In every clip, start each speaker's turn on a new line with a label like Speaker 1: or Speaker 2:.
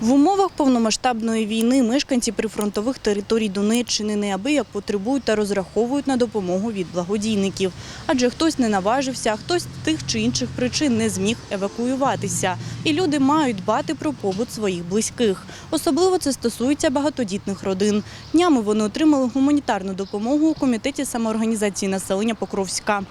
Speaker 1: В умовах повномасштабної війни мешканці прифронтових територій Донеччини неабияк потребують та розраховують на допомогу від благодійників. Адже хтось не наважився, а хтось з тих чи інших причин не зміг евакуюватися. І люди мають дбати про побут своїх близьких. Особливо це стосується багатодітних родин. Днями вони отримали гуманітарну допомогу у комітеті самоорганізації населення Покровська.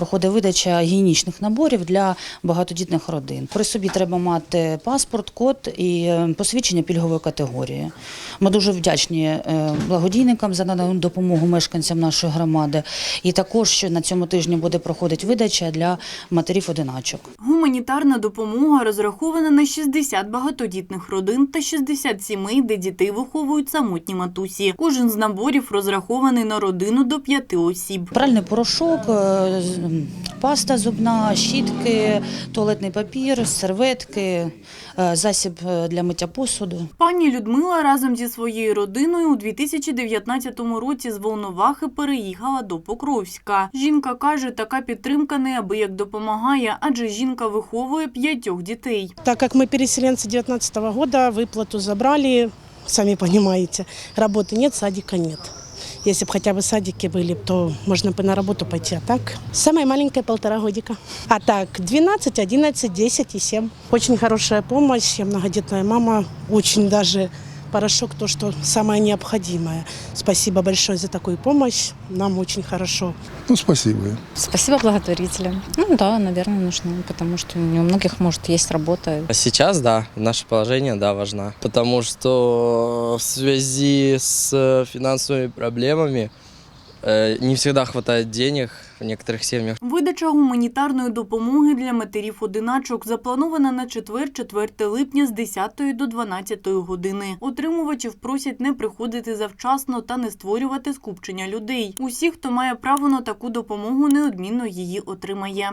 Speaker 2: Проходить видача гігієнічних наборів для багатодітних родин. При собі треба мати паспорт, код і е, посвідчення пільгової категорії. Ми дуже вдячні е, благодійникам за надану допомогу мешканцям нашої громади. І також що на цьому тижні буде проходити видача для матерів-одиначок.
Speaker 1: Гуманітарна допомога розрахована на 60 багатодітних родин та 60 сімей, де дітей виховують самотні матусі. Кожен з наборів розрахований на родину до п'яти осіб.
Speaker 2: Пральний порошок, е, паста зубна, щітки, туалетний папір, серветки, е, засіб е, для миття посуду.
Speaker 1: Пані Людмила разом зі своєю родиною у 2019 році з Волновахи переїхала до Покровська. Жінка каже, така підтримка неабияк допомагає, адже жінка виховує п'ятьох дітей.
Speaker 3: Так как мы переселенцы 19 года, выплату забрали, сами понимаете, работы нет, садика нет. Если бы хотя бы садики были, то можно бы на работу пойти. А так, самая маленькая полтора годика. А так, 12, 11, 10 и 7. Очень хорошая помощь. Я многодетная мама. Очень даже порошок то, что самое необходимое. Спасибо большое за такую помощь. Нам очень хорошо.
Speaker 4: Ну, спасибо.
Speaker 5: Спасибо благотворителям. Ну да, наверное, нужны, потому что не у многих, может, есть работа.
Speaker 6: А Сейчас, да, наше положение, да, важна. Потому что в связи с финансовыми проблемами не всегда вистачає денег в некоторых сім'ях.
Speaker 1: Видача гуманітарної допомоги для матерів-одиначок запланована на четвер, 4 липня з 10 до 12 години. Отримувачів просять не приходити завчасно та не створювати скупчення людей. Усі, хто має право на таку допомогу, неодмінно її отримає.